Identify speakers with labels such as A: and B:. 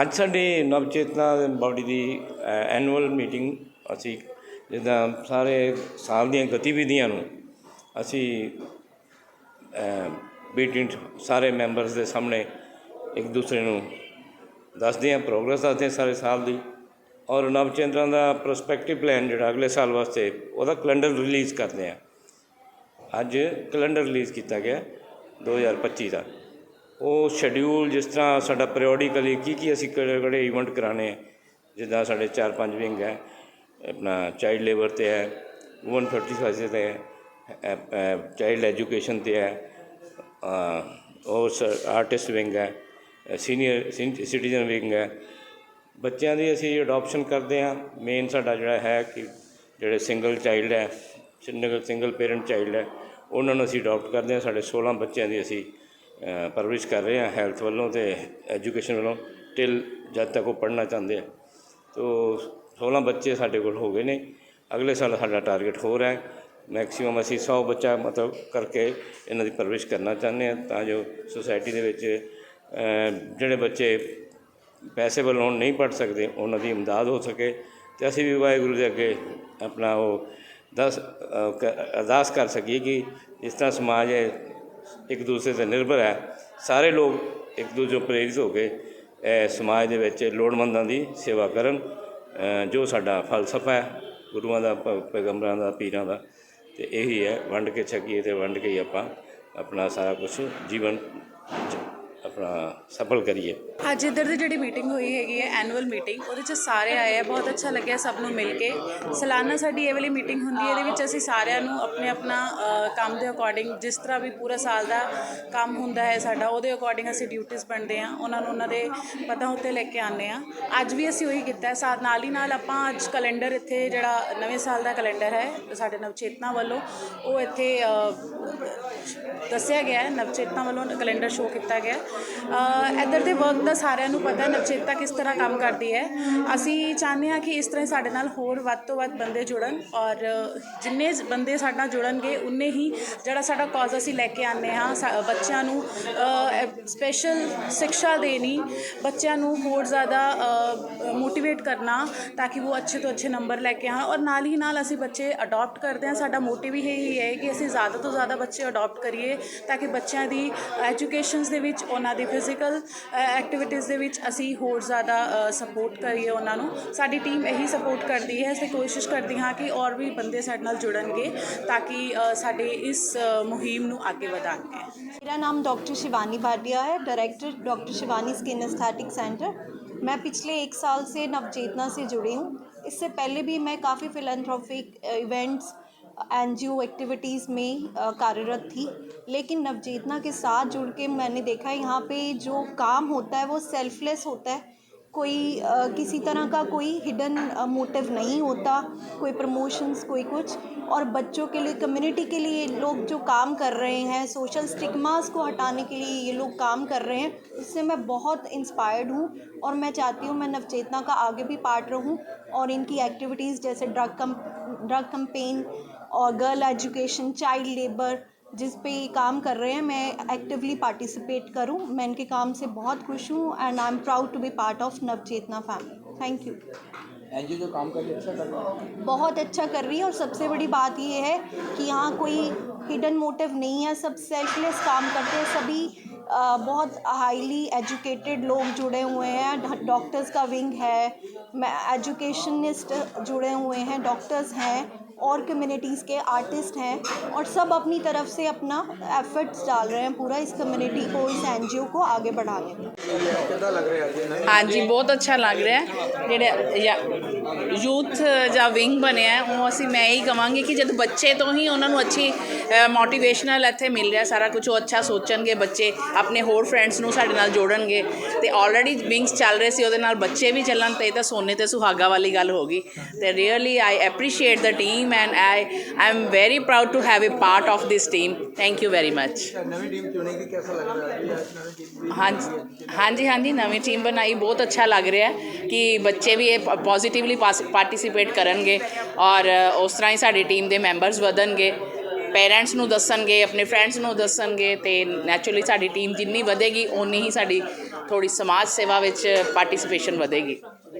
A: ਅੱਜ ਸਾਡੀ ਨਵਚੇਤਨਾ ਬਾਡੀ ਦੀ ਐਨੂਅਲ ਮੀਟਿੰਗ ਅਸੀਂ ਜਿੱਦਾਂ ਸਾਰੇ ਸਾਲ ਦੀਆਂ ਗਤੀਵਿਧੀਆਂ ਨੂੰ ਅਸੀਂ ਮੀਟਿੰਗ ਸਾਰੇ ਮੈਂਬਰਸ ਦੇ ਸਾਹਮਣੇ ਇੱਕ ਦੂਸਰੇ ਨੂੰ ਦੱਸਦੇ ਹਾਂ ਪ੍ਰੋਗਰੈਸ ਦੱਸਦੇ ਹਾਂ ਸਾਰੇ ਸਾਲ ਦੀ ਔਰ ਨਵਚੇਤਨਾ ਦਾ ਪ੍ਰੋਸਪੈਕਟਿਵ ਪਲਾਨ ਜਿਹੜਾ ਅਗਲੇ ਸਾਲ ਵਾਸਤੇ ਉਹਦਾ ਕੈਲੰਡਰ ਰਿਲੀਜ਼ ਕਰਦੇ ਹਾਂ। ਅੱਜ ਕੈਲੰਡਰ ਰਿਲੀਜ਼ ਕੀਤਾ ਗਿਆ 2025 ਦਾ। ਉਹ ਸ਼ਡਿਊਲ ਜਿਸ ਤਰ੍ਹਾਂ ਸਾਡਾ ਪੀਰੀਓਡਿਕਲੀ ਕੀ ਕੀ ਅਸੀਂ ਕਿਹੜੇ ਕਿਹੜੇ ਇਵੈਂਟ ਕਰਾਣੇ ਆ ਜਿੱਦਾਂ ਸਾਡੇ ਚਾਰ ਪੰਜ ਵਿੰਗ ਹੈ ਆਪਣਾ ਚਾਈਲਡ ਲੇਬਰ ਤੇ ਹੈ ਵੂਮਨ ਫਰਟੀਲਾਈਜ਼ਰ ਤੇ ਹੈ ਚਾਈਲਡ ਐਜੂਕੇਸ਼ਨ ਤੇ ਹੈ ਅ, ਉਹ ਆਰਟਿਸਟ ਵਿੰਗ ਹੈ ਸੀਨੀਅਰ ਸਿਟੀਜ਼ਨ ਵਿੰਗ ਹੈ। ਬੱਚਿਆਂ ਦੀ ਅਸੀਂ ਅਡਾਪਸ਼ਨ ਕਰਦੇ ਹਾਂ ਮੇਨ ਸਾਡਾ ਜਿਹੜਾ ਹੈ ਕਿ ਜਿਹੜੇ ਸਿੰਗਲ ਚਾਈਲਡ ਹੈ ਸਿੰਗਲ ਸਿੰਗਲ ਪੇਰੈਂਟ ਚਾਈਲਡ ਹੈ ਉਹਨਾਂ ਨੂੰ ਅਸੀਂ ਅਡਾਪਟ ਕਰਦੇ ਹਾਂ ਸਾਡੇ 16 ਬੱਚਿਆਂ ਦੀ ਅਸੀਂ ਪਰਵਰਿਸ਼ ਕਰ ਰਹੇ ਹਾਂ ਹੈਲਥ ਵੱਲੋਂ ਤੇ ਐਜੂਕੇਸ਼ਨ ਵੱਲੋਂ ਟਿਲ ਜਦ ਤੱਕ ਉਹ ਪੜ੍ਹਨਾ ਚਾਹੁੰਦੇ ਆ। ਤੋ 16 ਬੱਚੇ ਸਾਡੇ ਕੋਲ ਹੋ ਗਏ ਨੇ। ਅਗਲੇ ਸਾਲ ਸਾਡਾ ਟਾਰਗੇਟ ਹੋਰ ਹੈ। ਮੈਕਸਿਮਮ ਅਸੀਂ 100 ਬੱਚਾ ਮਤਲਬ ਕਰਕੇ ਇਹਨਾਂ ਦੀ ਪਰਵਰਿਸ਼ ਕਰਨਾ ਚਾਹੁੰਦੇ ਹਾਂ ਤਾਂ ਜੋ ਸੁਸਾਇਟੀ ਦੇ ਵਿੱਚ ਜਿਹੜੇ ਬੱਚੇ ਪੈਸੇ ਵੱਲੋਂ ਨਹੀਂ ਪੜ ਸਕਦੇ ਉਹਨਾਂ ਦੀ ਇਮਦਾਦ ਹੋ ਸਕੇ। ਤੇ ਅਸੀਂ ਵੀ ਵਾਹਿਗੁਰੂ ਦੇ ਅੱਗੇ ਆਪਣਾ ਉਹ ਦਸ ਅ, ਕ- ਅਰਦਾਸ ਕਰ ਸਕੀਏ ਕਿ ਇਸ ਤਰ੍ਹਾਂ ਸਮਾਜ ਹੈ ਇੱਕ ਦੂਸਰੇ ਤੇ ਨਿਰਭਰ ਹੈ। ਸਾਰੇ ਲੋਕ ਇੱਕ ਦੂਜੇ ਪ੍ਰੇਰਿਤ ਹੋ ਕੇ ਇਹ ਸਮਾਜ ਦੇ ਵਿੱਚ ਲੋੜਵੰਦਾਂ ਦੀ ਸੇਵਾ ਕਰਨ ਜੋ ਸਾਡਾ ਫਲਸਫਾ ਹੈ, ਗੁਰੂਆਂ ਦਾ ਪੈਗੰਬਰਾਂ ਦਾ, ਪੀਰਾਂ ਦਾ। ਤੇ ਇਹੀ ਹੈ, ਵੰਡ ਕੇ ਛਕੀਏ ਤੇ ਵੰਡ ਕੇ ਹੀ ਆਪਾਂ ਆਪਣਾ ਸਾਰਾ ਕੁਝ ਜੀਵਨ ਆਪਣਾ ਸਫਲ ਕਰੀਏ।
B: ਅੱਜ ਇੱਧਰ ਦੀ ਜਿਹੜੀ ਮੀਟਿੰਗ ਹੋਈ ਹੈਗੀ ਹੈ ਐਨੂਅਲ ਮੀਟਿੰਗ ਉਹਦੇ 'ਚ ਸਾਰੇ ਆਏ ਆ, ਬਹੁਤ ਅੱਛਾ ਲੱਗਿਆ ਸਭ ਨੂੰ ਮਿਲ ਕੇ। ਸਾਲਾਨਾ ਸਾਡੀ ਇਹ ਵਾਲੀ ਮੀਟਿੰਗ ਹੁੰਦੀ ਹੈ, ਇਹਦੇ ਵਿੱਚ ਅਸੀਂ ਸਾਰਿਆਂ ਨੂੰ ਆਪਣੇ ਆਪਣਾ ਕੰਮ ਦੇ ਅਕੋਰਡਿੰਗ ਜਿਸ ਤਰ੍ਹਾਂ ਵੀ ਪੂਰਾ ਸਾਲ ਦਾ ਕੰਮ ਹੁੰਦਾ ਹੈ ਸਾਡਾ, ਉਹਦੇ ਅਕੋਰਡਿੰਗ ਅਸੀਂ ਡਿਊਟੀਆਂ ਬਣਦੇ ਆ ਉਹਨਾਂ ਨੂੰ ਉਹਨਾਂ ਦੇ ਪਤਾ ਉੱਤੇ ਲੈ ਕੇ ਆਉਂਦੇ ਆ ਅੱਜ ਵੀ ਅਸੀਂ ਉਹੀ ਕੀਤਾ ਹੈ ਸਾਥ ਨਾਲ ਹੀ ਨਾਲ ਆਪਾਂ ਅੱਜ ਕੈਲੰਡਰ ਇੱਥੇ ਜਿਹੜਾ ਨਵੇਂ ਸਾਲ ਦਾ ਕੈਲੰਡਰ ਹੈ, ਸਾਡੇ ਨਵਚੇਤਨਾ ਵੱਲੋਂ, ਉਹ ਇੱਥੇ ਦੱਸਿਆ ਗਿਆ ਹੈ, ਨਵਚੇਤਨਾ ਵੱਲੋਂ ਕੈਲੰਡਰ ਸ਼ੋਅ ਕੀਤਾ ਗਿਆ ਇੱਧਰ ਦੇ ਵਰਕ ਦਾ ਸਾਰਿਆਂ ਨੂੰ ਪਤਾ ਨਵਚੇਤਾ ਕਿਸ ਤਰ੍ਹਾਂ ਕੰਮ ਕਰਦੀ ਹੈ। ਅਸੀਂ ਚਾਹੁੰਦੇ ਹਾਂ ਕਿ ਇਸ ਤਰ੍ਹਾਂ ਸਾਡੇ ਨਾਲ ਹੋਰ ਵੱਧ ਤੋਂ ਵੱਧ ਬੰਦੇ ਜੁੜਨ ਔਰ ਜਿੰਨੇ ਬੰਦੇ ਸਾਡੇ ਨਾਲ ਜੁੜਨਗੇ, ਉਨੇ ਹੀ ਜਿਹੜਾ ਸਾਡਾ ਕਾਜ਼ ਅਸੀਂ ਲੈ ਕੇ ਆਉਂਦੇ ਹਾਂ, ਸਾ- ਬੱਚਿਆਂ ਨੂੰ ਸਪੈਸ਼ਲ ਸਿੱਖਿਆ ਦੇਣੀ, ਬੱਚਿਆਂ ਨੂੰ ਹੋਰ ਜ਼ਿਆਦਾ ਮੋਟੀਵੇਟ ਕਰਨਾ ਤਾਂ ਕਿ ਉਹ ਅੱਛੇ ਤੋਂ ਅੱਛੇ ਨੰਬਰ ਲੈ ਕੇ ਆਉਣ ਔਰ ਨਾਲ ਹੀ ਨਾਲ ਅਸੀਂ ਬੱਚੇ ਅਡਾਪਟ ਕਰਦੇ ਹਾਂ ਸਾਡਾ ਮੋਟਿਵ ਹੀ ਇਹੀ ਹੈ ਕਿ ਅਸੀਂ ਜ਼ਿਆਦਾ ਤੋਂ ਜ਼ਿਆਦਾ ਬੱਚੇ ਅਡਾਪਟ ਕਰੀਏ ਤਾਂ ਕਿ ਬੱਚਿਆਂ ਦੀ ਐਜੂਕੇਸ਼ਨਸ ਦੇ ਵਿੱਚ ਉਹਨਾਂ ਦੀ ਫਿਜ਼ੀਕਲ ਐਕਟੀਵਿਟੀਜ਼ ਦੇ ਵਿੱਚ ਅਸੀਂ ਹੋਰ ਜ਼ਿਆਦਾ ਸਪੋਰਟ ਕਰੀਏ ਉਹਨਾਂ ਨੂੰ ਸਾਡੀ ਟੀਮ ਇਹੀ ਸਪੋਰਟ ਕਰਦੀ ਹੈ ਅਸੀਂ ਕੋਸ਼ਿਸ਼ ਕਰਦੀ ਹਾਂ ਕਿ ਔਰ ਵੀ ਬੰਦੇ ਸਾਡੇ ਨਾਲ ਜੁੜਨਗੇ ਤਾਂ ਕਿ ਅ, ਸਾਡੇ ਇਸ ਅ, ਮੁਹਿੰਮ ਨੂੰ ਅੱਗੇ ਵਧਾਉਣਗੇ
C: मेरा नाम डॉक्टर शिवानी भाटिया है director doctor Shivani skin aesthetic centre मैं पिछले एक साल से नवचेतना से जुड़ी हूँ। इससे पहले भी मैं काफ़ी फिलंथ्रॉफिक इवेंट्स एनजीओ एक्टिविटीज़ में कार्यरत थी। लेकिन नवचेतना के साथ जुड़ के मैंने देखा, यहाँ पे जो काम होता है वो सेल्फलेस होता है। कोई किसी तरह का कोई हिडन मोटिव नहीं होता, कोई प्रमोशंस कोई कुछ। और बच्चों के लिए कम्युनिटी के लिए लोग जो काम कर रहे हैं सोशल स्टिग्मास को हटाने के लिए ये लोग काम कर रहे हैं इससे मैं बहुत इंस्पायर्ड हूँ। और मैं चाहती हूँ, मैं नवचेतना का आगे भी पार्ट रहूँ और इनकी एक्टिविटीज़ जैसे ड्रग कम ड्रग कंपेन और गर्ल एजुकेशन चाइल्ड लेबर जिस पे काम कर रहे हैं मैं एक्टिवली पार्टिसिपेट करूँ। मैं इनके काम से बहुत खुश हूँ and I am proud to be part of Navchetna family thank you
D: NGO जो काम कर रही है अच्छा कर रहा है?
C: बहुत अच्छा कर रही है और सबसे बड़ी बात ये है कि यहाँ कोई हिडन मोटिव नहीं है। सब सेल्फलेस काम करते हैं। सभी अ, बहुत हाईली एजुकेटेड लोग जुड़े हुए हैं। डॉक्टर्स का विंग है। एजुकेशनिस्ट जुड़े हुए हैं। डॉक्टर्स हैं। और कम्युनिटीज़ के आर्टिस्ट हैं और सब अपनी तरफ़ से अपना एफर्ट्स डाल रहे हैं पूरा इस कम्युनिटी को इस एन को आगे बढ़ाने
E: हाँ जी बहुत अच्छा लग रहा है। ਯੂਥ ਜਾਂ ਵਿੰਗ ਬਣਿਆ ਉਹ ਅਸੀਂ ਮੈਂ ਹੀ ਕਵਾਂਗੀ ਕਿ ਜਦ ਬੱਚੇ ਤੋਂ ਹੀ ਉਹਨਾਂ ਨੂੰ ਅੱਛੀ ਮੋਟੀਵੇਸ਼ਨਲ ਇੱਥੇ ਮਿਲ ਰਿਹਾ ਸਾਰਾ ਕੁਝ ਉਹ ਅੱਛਾ ਸੋਚਣਗੇ ਬੱਚੇ ਆਪਣੇ ਹੋਰ ਫਰੈਂਡਸ ਨੂੰ ਸਾਡੇ ਨਾਲ ਜੋੜਨਗੇ। ਤੇ ਆਲਰੇਡੀ ਵਿੰਗਸ ਚੱਲ ਰਹੇ ਸੀ ਉਹਦੇ ਨਾਲ ਬੱਚੇ ਵੀ ਚੱਲਣ ਤੇ ਇਹ ਤਾਂ ਸੋਨੇ ਤੇ ਸੁਹਾਗਾ ਵਾਲੀ ਗੱਲ ਹੋ ਗਈ। ਤੇ really I appreciate the team and I I am very proud to have a part of this team thank you very much
D: ਨਵੀਂ ਟੀਮ ਕਿਹਦਾ ਲੱਗ ਰਿਹਾ?
E: ਹਾਂਜੀ ਹਾਂਜੀ ਹਾਂਜੀ ਨਵੀਂ ਟੀਮ ਬਣਾਈ ਬਹੁਤ ਅੱਛਾ ਲੱਗ ਰਿਹਾ ਕਿ ਬੱਚੇ ਵੀ ਇਹ ਪੋਜ਼ਿਟਿਵਲੀ ਪਾਰਟਿਸਿਪੇਟ ਕਰਨਗੇ ਔਰ ਉਸ ਤਰ੍ਹਾਂ ਹੀ ਸਾਡੀ ਟੀਮ ਦੇ ਮੈਂਬਰਸ ਵਧਣਗੇ। ਪੇਰੈਂਟਸ ਨੂੰ ਦੱਸਣਗੇ, ਆਪਣੇ ਫਰੈਂਡਸ ਨੂੰ ਦੱਸਣਗੇ ਤੇ ਨੈਚੁਰਲੀ ਸਾਡੀ ਟੀਮ ਜਿੰਨੀ ਵਧੇਗੀ, ਓਨੀ ਹੀ ਸਾਡੀ ਥੋੜੀ ਸਮਾਜ ਸੇਵਾ ਵਿੱਚ ਪਾਰਟਿਸਿਪੇਸ਼ਨ ਵਧੇਗੀ।